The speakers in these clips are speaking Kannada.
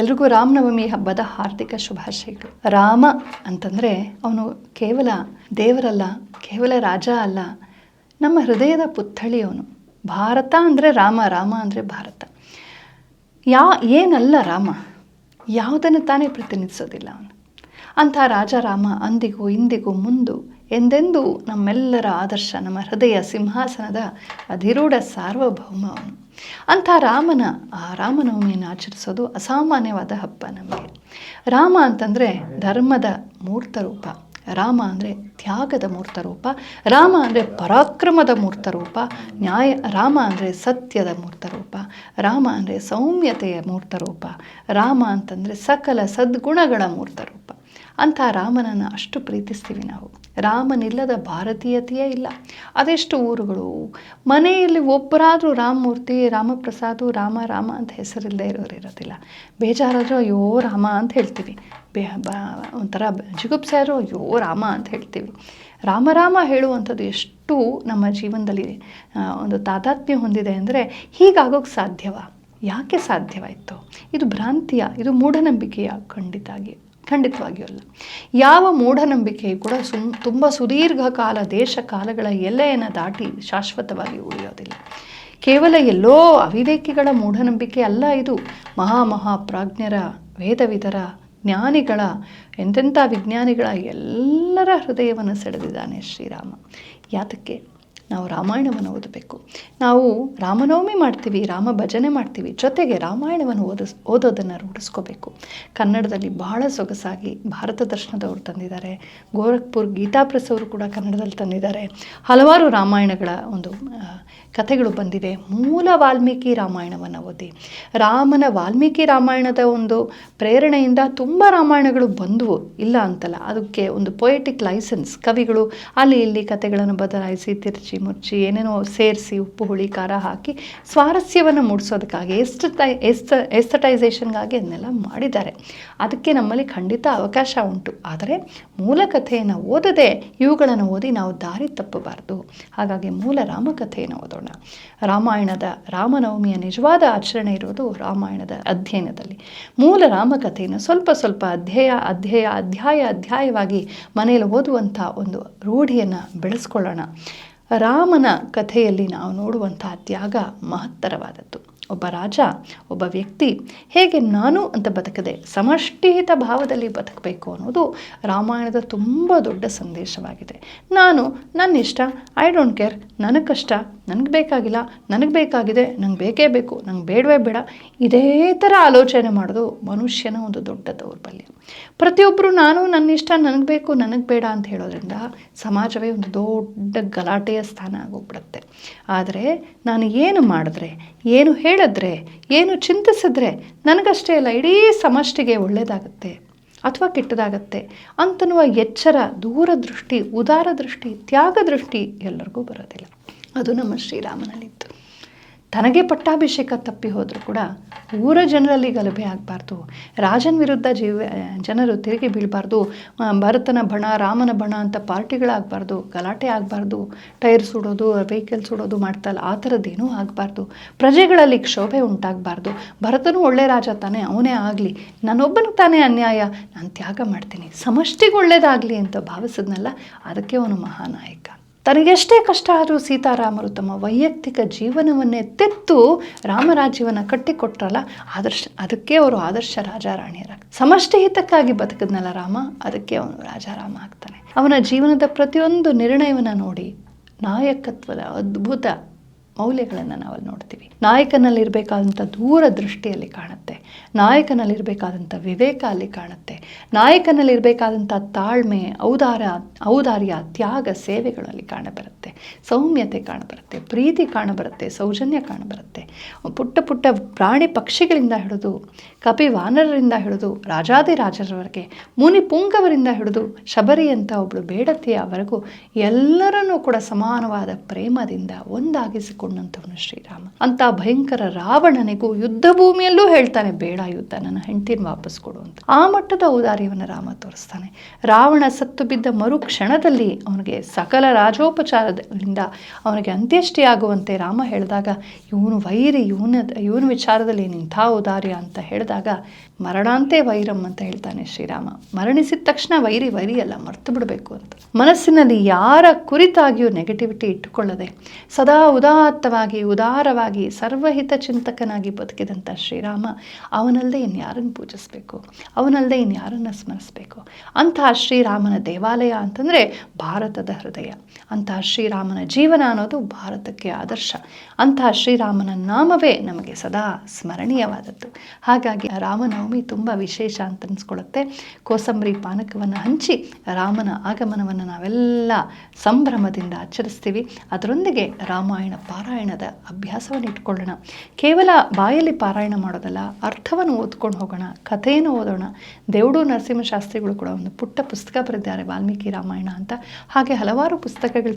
ಎಲ್ರಿಗೂ ರಾಮನವಮಿ ಹಬ್ಬದ ಹಾರ್ದಿಕ ಶುಭಾಶಯಗಳು. ರಾಮ ಅಂತಂದರೆ ಅವನು ಕೇವಲ ದೇವರಲ್ಲ, ಕೇವಲ ರಾಜ ಅಲ್ಲ, ನಮ್ಮ ಹೃದಯದ ಪುತ್ಥಳಿ ಅವನು. ಭಾರತ ಅಂದರೆ ರಾಮ ರಾಮ ಅಂದರೆ ಭಾರತ. ಯಾ, ಏನಲ್ಲ ರಾಮ? ಯಾವುದನ್ನು ತಾನೇ ಪ್ರತಿನಿಧಿಸೋದಿಲ್ಲ ಅವನು. ಅಂಥ ರಾಜ ರಾಮ ಅಂದಿಗೂ ಇಂದಿಗೂ ಮುಂದು ಎಂದೆಂದೂ ನಮ್ಮೆಲ್ಲರ ಆದರ್ಶ, ನಮ್ಮ ಹೃದಯ ಸಿಂಹಾಸನದ ಅಧಿರೂಢ ಸಾರ್ವಭೌಮ ಅವನು. ಅಂಥ ರಾಮನ, ಆ ರಾಮನವಮಿಯನ್ನು ಆಚರಿಸೋದು ಅಸಾಮಾನ್ಯವಾದ ಹಬ್ಬ ನಮಗೆ. ರಾಮ ಅಂತಂದರೆ ಧರ್ಮದ ಮೂರ್ತ ರೂಪ. ರಾಮ ಅಂದರೆ ತ್ಯಾಗದ ಮೂರ್ತ ರೂಪ. ರಾಮ ಅಂದರೆ ಪರಾಕ್ರಮದ ಮೂರ್ತ ರೂಪ. ನ್ಯಾಯ, ರಾಮ ಅಂದರೆ ಸತ್ಯದ ಮೂರ್ತ ರೂಪ. ರಾಮ ಅಂದರೆ ಸೌಮ್ಯತೆಯ ಮೂರ್ತ ರೂಪ. ರಾಮ ಅಂತಂದರೆ ಸಕಲ ಸದ್ಗುಣಗಳ ಮೂರ್ತ ಅಂಥ ರಾಮನನ್ನು ಅಷ್ಟು ಪ್ರೀತಿಸ್ತೀವಿ ನಾವು. ರಾಮನಿಲ್ಲದ ಭಾರತೀಯತೆಯೇ ಇಲ್ಲ. ಅದೆಷ್ಟು ಊರುಗಳು? ಮನೆಯಲ್ಲಿ ಒಬ್ಬರಾದರೂ ರಾಮಮೂರ್ತಿ, ರಾಮಪ್ರಸಾದು, ರಾಮ ರಾಮ ಅಂತ ಹೆಸರಿಲ್ಲದೆ ಇರೋರು ಇರೋದಿಲ್ಲ. ಬೇಜಾರಾದರೂ ಅಯ್ಯೋ ರಾಮ ಅಂತ ಹೇಳ್ತೀವಿ. ಬೇ, ಬ, ಒಂಥರ ಜಿಗುಪ್ಸೆ ಆದರೂ ಅಯ್ಯೋ ರಾಮ ಅಂತ ಹೇಳ್ತೀವಿ. ರಾಮ ರಾಮ ಹೇಳುವಂಥದ್ದು ಎಷ್ಟು ನಮ್ಮ ಜೀವನದಲ್ಲಿ ಒಂದು ತಾದಾತ್ಮ್ಯ ಹೊಂದಿದೆ ಅಂದರೆ ಹೀಗಾಗೋಕ್ಕೆ ಸಾಧ್ಯವಾ? ಯಾಕೆ ಸಾಧ್ಯವಾಯಿತು? ಇದು ಭ್ರಾಂತಿಯ, ಇದು ಮೂಢನಂಬಿಕೆಯ ಖಂಡಿತಾಗಿ ಖಂಡಿತವಾಗಿಯೂ ಅಲ್ಲ. ಯಾವ ಮೂಢನಂಬಿಕೆಯು ಕೂಡ ಸುಮ್ ತುಂಬ ಸುದೀರ್ಘ ಕಾಲ, ದೇಶ ಕಾಲಗಳ ಎಲ್ಲೆಯನ್ನು ದಾಟಿ ಶಾಶ್ವತವಾಗಿ ಉಳಿಯೋದಿಲ್ಲ. ಕೇವಲ ಎಲ್ಲೋ ಅವಿವೇಕಿಗಳ ಮೂಢನಂಬಿಕೆ ಅಲ್ಲ ಇದು. ಮಹಾ ಮಹಾಪ್ರಾಜ್ಞರ ವೇದವಿದರ, ಜ್ಞಾನಿಗಳ, ಎಂತೆಂಥ ವಿಜ್ಞಾನಿಗಳ ಎಲ್ಲರ ಹೃದಯವನ್ನು ಸೆಳೆದಿದ್ದಾನೆ ಶ್ರೀರಾಮ. ಯಾತಕ್ಕೆ? ನಾವು ರಾಮಾಯಣವನ್ನು ಓದಬೇಕು. ನಾವು ರಾಮನವಮಿ ಮಾಡ್ತೀವಿ, ರಾಮ ಭಜನೆ ಮಾಡ್ತೀವಿ, ಜೊತೆಗೆ ರಾಮಾಯಣವನ್ನು ಓದಿಸ್ ಓದೋದನ್ನು ರೂಢಿಸ್ಕೋಬೇಕು. ಕನ್ನಡದಲ್ಲಿ ಬಹಳ ಸೊಗಸಾಗಿ ಭಾರತ ದರ್ಶನದವರು ತಂದಿದ್ದಾರೆ. ಗೋರಖ್ಪುರ್ ಗೀತಾ ಅವರು ಕೂಡ ಕನ್ನಡದಲ್ಲಿ ತಂದಿದ್ದಾರೆ. ಹಲವಾರು ರಾಮಾಯಣಗಳ ಒಂದು ಕಥೆಗಳು ಬಂದಿವೆ ಮೂಲ ವಾಲ್ಮೀಕಿ ರಾಮಾಯಣವನ್ನು ಓದಿ. ರಾಮನ ವಾಲ್ಮೀಕಿ ರಾಮಾಯಣದ ಒಂದು ಪ್ರೇರಣೆಯಿಂದ ತುಂಬ ರಾಮಾಯಣಗಳು ಬಂದವು. ಇಲ್ಲ ಅಂತಲ್ಲ, ಅದಕ್ಕೆ ಒಂದು ಪೊಯೆಟಿಕ್ ಲೈಸೆನ್ಸ್ ಕವಿಗಳು ಅಲ್ಲಿ ಇಲ್ಲಿ ಕಥೆಗಳನ್ನು ಬದಲಾಯಿಸಿ, ತಿರುಚಿ ಮುಚ್ಚಿ, ಏನೇನೋ ಸೇರಿಸಿ ಉಪ್ಪು, ಹುಳಿ, ಖಾರ ಹಾಕಿ ಸ್ವಾರಸ್ಯವನ್ನು ಮೂಡಿಸೋದಕ್ಕಾಗಿ, ಎಸ್ಟೈ ಎಸ್ ಎಸ್ತಟೈಸೇಷನ್ಗಾಗಿ ಅದನ್ನೆಲ್ಲ ಮಾಡಿದ್ದಾರೆ. ಅದಕ್ಕೆ ನಮ್ಮಲ್ಲಿ ಖಂಡಿತ ಅವಕಾಶ ಉಂಟು. ಆದರೆ ಮೂಲ ಕಥೆಯನ್ನು ಓದದೆ ಇವುಗಳನ್ನು ಓದಿ ನಾವು ದಾರಿ ತಪ್ಪಬಾರ್ದು. ಹಾಗಾಗಿ ಮೂಲ ರಾಮಕಥೆಯನ್ನು ಓದೋಣ. ರಾಮಾಯಣದ ರಾಮನವಮಿಯ ನಿಜವಾದ ಆಚರಣೆ ಇರೋದು ರಾಮಾಯಣದ ಅಧ್ಯಯನದಲ್ಲಿ. ಮೂಲ ರಾಮಕಥೆಯನ್ನು ಸ್ವಲ್ಪ ಸ್ವಲ್ಪ ಅಧ್ಯಯ ಅಧ್ಯಯ, ಅಧ್ಯಾಯ, ಅಧ್ಯಾಯವಾಗಿ ಮನೆಯಲ್ಲಿ ಓದುವಂಥ ಒಂದು ರೂಢಿಯನ್ನು ಬೆಳೆಸ್ಕೊಳ್ಳೋಣ. ರಾಮನ ಕಥೆಯಲ್ಲಿ ನಾವು ನೋಡುವಂಥ ತ್ಯಾಗ ಮಹತ್ತರವಾದದ್ದು. ಒಬ್ಬ ರಾಜ, ಒಬ್ಬ ವ್ಯಕ್ತಿ ಹೇಗೆ ನಾನು ಅಂತ ಬದುಕದೆ ಸಮಷ್ಟಿಹಿತ ಭಾವದಲ್ಲಿ ಬದುಕಬೇಕು ಅನ್ನೋದು ರಾಮಾಯಣದ ತುಂಬ ದೊಡ್ಡ ಸಂದೇಶವಾಗಿದೆ. ನಾನು ನನ್ನ ಇಷ್ಟ ಐ ಡೋಂಟ್ ಕೇರ್ ನನ್ನ ಕಷ್ಟ ನನಗೆ ಬೇಕಾಗಿಲ್ಲ, ನನಗೆ ಬೇಕಾಗಿದೆ, ನಂಗೆ ಬೇಕೇ ಬೇಕು, ನಂಗೆ ಬೇಡವೇ ಬೇಡ. ಇದೇ ಥರ ಆಲೋಚನೆ ಮಾಡೋದು ಮನುಷ್ಯನ ಒಂದು ದೊಡ್ಡ ದೌರ್ಬಲ್ಯ. ಪ್ರತಿಯೊಬ್ಬರು ನಾನು ನನ್ನ ಇಷ್ಟ, ನನಗೆ ಬೇಕು, ನನಗೆ ಬೇಡ ಅಂತ ಹೇಳೋದ್ರಿಂದ ಸಮಾಜವೇ ಒಂದು ದೊಡ್ಡ ಗಲಾಟೆಯ ಸ್ಥಾನ ಆಗೋಗ್ಬಿಡುತ್ತೆ. ಆದರೆ ನಾನು ಏನು ಮಾಡಿದ್ರೆ, ಏನು ಹೇಳಿದ್ರೆ, ಏನು ಚಿಂತಿಸಿದ್ರೆ ನನಗಷ್ಟೇ ಅಲ್ಲ, ಇಡೀ ಸಮಷ್ಟಿಗೆ ಒಳ್ಳೆಯದಾಗುತ್ತೆ ಅಥವಾ ಕೆಟ್ಟದಾಗತ್ತೆ ಅಂತನ್ನುವ ಎಚ್ಚರ, ದೂರದೃಷ್ಟಿ ಉದಾರ ದೃಷ್ಟಿ ತ್ಯಾಗ ದೃಷ್ಟಿ ಎಲ್ಲರಿಗೂ ಬರೋದಿಲ್ಲ. ಅದು ನಮ್ಮ ಶ್ರೀರಾಮನಲ್ಲಿತ್ತು. ತನಗೆ ಪಟ್ಟಾಭಿಷೇಕ ತಪ್ಪಿ ಹೋದರೂ ಕೂಡ ಊರ ಜನರಲ್ಲಿ ಗಲಭೆ ಆಗಬಾರ್ದು. ರಾಜನ ವಿರುದ್ಧ ಜೀವ, ಜನರು ತಿರುಗಿ ಬೀಳಬಾರ್ದು. ಭರತನ ಬಣ, ರಾಮನ ಬಣ ಅಂತ ಪಾರ್ಟಿಗಳಾಗಬಾರ್ದು. ಗಲಾಟೆ ಆಗಬಾರ್ದು. ಟೈರ್ ಸುಡೋದು, ವೆಹಿಕಲ್ ಸುಡೋದು, ಮಾಡ್ತಲ್ಲ, ಆ ಥರದ್ದೇನೂ ಆಗಬಾರ್ದು. ಪ್ರಜೆಗಳಲ್ಲಿ ಕ್ಷೋಭೆ ಉಂಟಾಗಬಾರ್ದು. ಭರತನೂ ಒಳ್ಳೆ ರಾಜ ತಾನೇ, ಅವನೇ ಆಗಲಿ. ನಾನೊಬ್ಬನಿಗೆ ತಾನೇ ಅನ್ಯಾಯ. ನಾನು ತ್ಯಾಗ ಮಾಡ್ತೀನಿ. ಸಮಷ್ಟಿಗೆ ಒಳ್ಳೇದಾಗಲಿ ಅಂತ ಭಾವಿಸಿದ್ನಲ್ಲ, ಅದಕ್ಕೆ ಅವನು ಮಹಾನಾಯಕ. ತನಗೆಷ್ಟೇ ಕಷ್ಟ ಆದರೂ ಸೀತಾರಾಮರು ತಮ್ಮ ವೈಯಕ್ತಿಕ ಜೀವನವನ್ನೇ ತೆತ್ತು ರಾಮರಾಜ್ಯವನ್ನು ಕಟ್ಟಿಕೊಟ್ರಲ್ಲ, ಆದರ್ಶ, ಅದಕ್ಕೆ ಅವರು ಆದರ್ಶ ರಾಜಾರಾಣಿಯರ. ಸಮಷ್ಟಿ ಹಿತಕ್ಕಾಗಿ ಬದುಕಿದ್ನಲ್ಲ ರಾಮ, ಅದಕ್ಕೆ ಅವನು ರಾಜಾರಾಮ ಆಗ್ತಾನೆ. ಅವನ ಜೀವನದ ಪ್ರತಿಯೊಂದು ನಿರ್ಣಯವನ್ನು ನೋಡಿ ನಾಯಕತ್ವದ ಅದ್ಭುತ ಮೌಲ್ಯಗಳನ್ನು ನಾವಲ್ಲಿ ನೋಡ್ತೀವಿ. ನಾಯಕನಲ್ಲಿರಬೇಕಾದಂಥ ದೂರ ದೃಷ್ಟಿಯಲ್ಲಿ ಕಾಣುತ್ತೆ. ನಾಯಕನಲ್ಲಿರಬೇಕಾದಂಥ ವಿವೇಕ ಅಲ್ಲಿ ಕಾಣುತ್ತೆ. ನಾಯಕನಲ್ಲಿರಬೇಕಾದಂಥ ತಾಳ್ಮೆ ಔದಾರ ಔದಾರ್ಯ, ತ್ಯಾಗ ಸೇವೆಗಳಲ್ಲಿ ಕಾಣಬರುತ್ತೆ ಸೌಮ್ಯತೆ ಕಾಣಬರುತ್ತೆ ಪ್ರೀತಿ ಕಾಣಬರುತ್ತೆ ಸೌಜನ್ಯ ಕಾಣಬರುತ್ತೆ ಪುಟ್ಟ ಪುಟ್ಟ ಪ್ರಾಣಿ ಪಕ್ಷಿಗಳಿಂದ ಹಿಡಿದು ಕಪಿ ವಾನರರಿಂದ ಹಿಡಿದು ರಾಜಾದಿರಾಜರವರೆಗೆ, ಮುನಿ ಪುಂಗವರಿಂದ ಹಿಡಿದು ಶಬರಿ ಅಂತ ಒಬ್ಬಳು ಬೇಡತೆಯವರೆಗೂ ಎಲ್ಲರನ್ನೂ ಕೂಡ ಸಮಾನವಾದ ಪ್ರೇಮದಿಂದ ಒಂದಾಗಿಸಿಕೊಂಡಂಥವನು ಶ್ರೀರಾಮ. ಅಂತ ಭಯಂಕರ ರಾವಣನಿಗೂ ಯುದ್ಧ ಭೂಮಿಯಲ್ಲೂ ಹೇಳ್ತಾನೆ, ಬೇಡ ಯುದ್ಧ, ನನ್ನ ಹೆಂಡತಿನ ವಾಪಸ್ ಕೊಡು ಅಂತ. ಆ ಮಟ್ಟದ ಔದಾರ್ಯವನ್ನು ರಾಮ ತೋರಿಸ್ತಾನೆ. ರಾವಣ ಸತ್ತು ಬಿದ್ದ ಮರು ಕ್ಷಣದಲ್ಲಿ ಅವನಿಗೆ ಸಕಲ ರಾಜೋಪಚಾರದ ವೈರಗಳಿಂದ ಅವನಿಗೆ ಅಂತ್ಯಷ್ಟಿ ಆಗುವಂತೆ ರಾಮ ಹೇಳಿದಾಗ, ಇವನು ವೈರಿ, ಇವನ ಇವನ ವಿಚಾರದಲ್ಲಿ ನಿಂಥ ಉದಾರ್ಯ ಅಂತ ಹೇಳಿದಾಗ, ಮರಣಾಂತೆ ವೈರಂ ಅಂತ ಹೇಳ್ತಾನೆ ಶ್ರೀರಾಮ. ಮರಣಿಸಿದ ತಕ್ಷಣ ವೈರಿ ವೈರಿ ಅಲ್ಲ ಮರ್ತು ಬಿಡಬೇಕು ಅಂತ. ಮನಸ್ಸಿನಲ್ಲಿ ಯಾರ ಕುರಿತಾಗಿಯೂ ನೆಗೆಟಿವಿಟಿ ಇಟ್ಟುಕೊಳ್ಳದೆ, ಸದಾ ಉದಾತ್ತವಾಗಿ, ಉದಾರವಾಗಿ, ಸರ್ವಹಿತ ಚಿಂತಕನಾಗಿ ಬದುಕಿದಂಥ ಶ್ರೀರಾಮ, ಅವನಲ್ಲದೆ ಇನ್ಯಾರನ್ನು ಪೂಜಿಸಬೇಕು? ಅವನಲ್ಲದೆ ಇನ್ಯಾರನ್ನು ಸ್ಮರಿಸಬೇಕು? ಅಂತಹ ಶ್ರೀರಾಮನ ದೇವಾಲಯ ಅಂತಂದರೆ ಭಾರತದ ಹೃದಯ. ಅಂತಹ ಶ್ರೀರಾಮನ ಜೀವನ ಅನ್ನೋದು ಭಾರತಕ್ಕೆ ಆದರ್ಶ. ಅಂತಹ ಶ್ರೀರಾಮನ ನಾಮವೇ ನಮಗೆ ಸದಾ ಸ್ಮರಣೀಯವಾದದ್ದು. ಹಾಗಾಗಿ ರಾಮನವಮಿ ತುಂಬ ವಿಶೇಷ ಅಂತ ಅನಿಸ್ಕೊಳ್ಳುತ್ತೆ ಕೋಸಂಬರಿ ಪಾನಕವನ್ನು ಹಂಚಿ ರಾಮನ ಆಗಮನವನ್ನು ನಾವೆಲ್ಲ ಸಂಭ್ರಮದಿಂದ ಆಚರಿಸ್ತೀವಿ. ಅದರೊಂದಿಗೆ ರಾಮಾಯಣ ಪಾರಾಯಣದ ಅಭ್ಯಾಸವನ್ನು ಇಟ್ಕೊಳ್ಳೋಣ. ಕೇವಲ ಬಾಯಲ್ಲಿ ಪಾರಾಯಣ ಮಾಡೋದಲ್ಲ, ಅರ್ಥವನ್ನು ಓದ್ಕೊಂಡು ಹೋಗೋಣ, ಕಥೆಯನ್ನು ಓದೋಣ. ದೇವಡು ನರಸಿಂಹಶಾಸ್ತ್ರಿಗಳು ಕೂಡ ಒಂದು ಪುಟ್ಟ ಪುಸ್ತಕ ಬರೆದಿದ್ದಾರೆ ವಾಲ್ಮೀಕಿ ರಾಮಾಯಣ ಅಂತ. ಹಾಗೆ ಹಲವಾರು ಪುಸ್ತಕಗಳು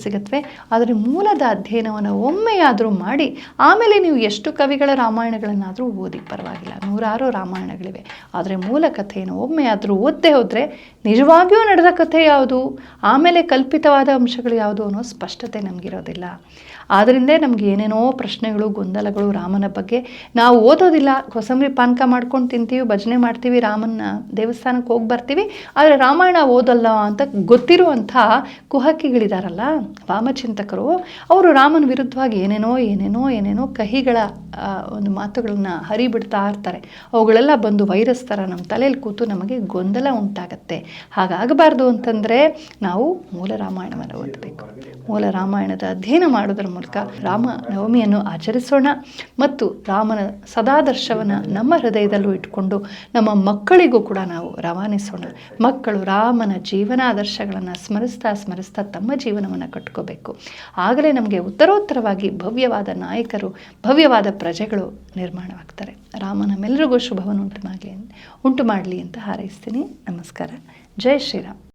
ಆದರೆ ಮೂಲದ ಅಧ್ಯಯನವನ್ನು ಒಮ್ಮೆಯಾದರೂ ಮಾಡಿ, ಆಮೇಲೆ ನೀವು ಎಷ್ಟು ಕವಿಗಳ ರಾಮಾಯಣಗಳನ್ನಾದರೂ ಓದಿ, ಪರವಾಗಿಲ್ಲ. ನೂರಾರು ರಾಮಾಯಣಗಳಿವೆ. ಆದರೆ ಮೂಲ ಕಥೆಯನ್ನು ಒಮ್ಮೆಯಾದರೂ ಓದ್ದೇ ಹೋದರೆ ನಿಜವಾಗಿಯೂ ನಡೆದ ಕಥೆ ಯಾವುದು? ಆಮೇಲೆ ಕಲ್ಪಿತವಾದ ಅಂಶಗಳು ಯಾವುದು ಅನ್ನೋ ಸ್ಪಷ್ಟತೆ ನಮಗಿರೋದಿಲ್ಲ. ಆದ್ದರಿಂದ ನಮಗೆ ಏನೇನೋ ಪ್ರಶ್ನೆಗಳು, ಗೊಂದಲಗಳು ರಾಮನ ಬಗ್ಗೆ ನಾವು ಓದೋದಿಲ್ಲ. ಕೊಸಂಬರಿ ಪಾನಕ ಮಾಡ್ಕೊಂಡು ತಿಂತೀವಿ, ಭಜನೆ ಮಾಡ್ತೀವಿ, ರಾಮನ ದೇವಸ್ಥಾನಕ್ಕೆ ಹೋಗಿ ಬರ್ತೀವಿ. ಆದರೆ ರಾಮಾಯಣ ಓದಲ್ಲ ಅಂತ ಗೊತ್ತಿರುವಂಥ ಕುಹಕಿಗಳಿದಾರಲ್ಲ ವಾಮಚಿಂತಕರು ಅವರು ರಾಮನ ವಿರುದ್ಧವಾಗಿ ಏನೇನೋ ಏನೇನೋ ಏನೇನೋ ಕಹಿಗಳ ಒಂದು ಮಾತುಗಳನ್ನ ಹರಿಬಿಡ್ತಾ ಇರ್ತಾರೆ. ಅವುಗಳೆಲ್ಲ ಬಂದು ವೈರಸ್ ಥರ ನಮ್ಮ ತಲೆಯಲ್ಲಿ ಕೂತು ನಮಗೆ ಗೊಂದಲ ಉಂಟಾಗತ್ತೆ. ಹಾಗಾಗಬಾರ್ದು ಅಂತಂದರೆ ನಾವು ಮೂಲ ರಾಮಾಯಣವನ್ನು ಓದಬೇಕು. ಮೂಲ ರಾಮಾಯಣದ ಅಧ್ಯಯನ ಮಾಡೋದ್ರ ಮೂಲಕ ರಾಮ ನವಮಿಯನ್ನು ಆಚರಿಸೋಣ ಮತ್ತು ರಾಮನ ಸದಾದರ್ಶವನ್ನು ನಮ್ಮ ಹೃದಯದಲ್ಲೂ ಇಟ್ಕೊಂಡು ನಮ್ಮ ಮಕ್ಕಳಿಗೂ ಕೂಡ ನಾವು ರವಾನಿಸೋಣ. ಮಕ್ಕಳು ರಾಮನ ಜೀವನಾದರ್ಶಗಳನ್ನು ಸ್ಮರಿಸ್ತಾ ಸ್ಮರಿಸ್ತಾ ತಮ್ಮ ಜೀವನವನ್ನು ಕಟ್ಕೋಬೇಕು. ಆಗಲೇ ನಮಗೆ ಉತ್ತರೋತ್ತರವಾಗಿ ಭವ್ಯವಾದ ನಾಯಕರು, ಭವ್ಯವಾದ ಪ್ರಜೆಗಳು ನಿರ್ಮಾಣವಾಗ್ತಾರೆ. ರಾಮ ನಮ್ಮೆಲ್ಲರಿಗೂ ಶುಭವನ್ನು ಉಂಟು ಮಾಡಲಿ ಉಂಟು ಮಾಡಲಿ ಅಂತ ಹಾರೈಸ್ತೀನಿ. ನಮಸ್ಕಾರ. ಜೈ ಶ್ರೀರಾಮ್.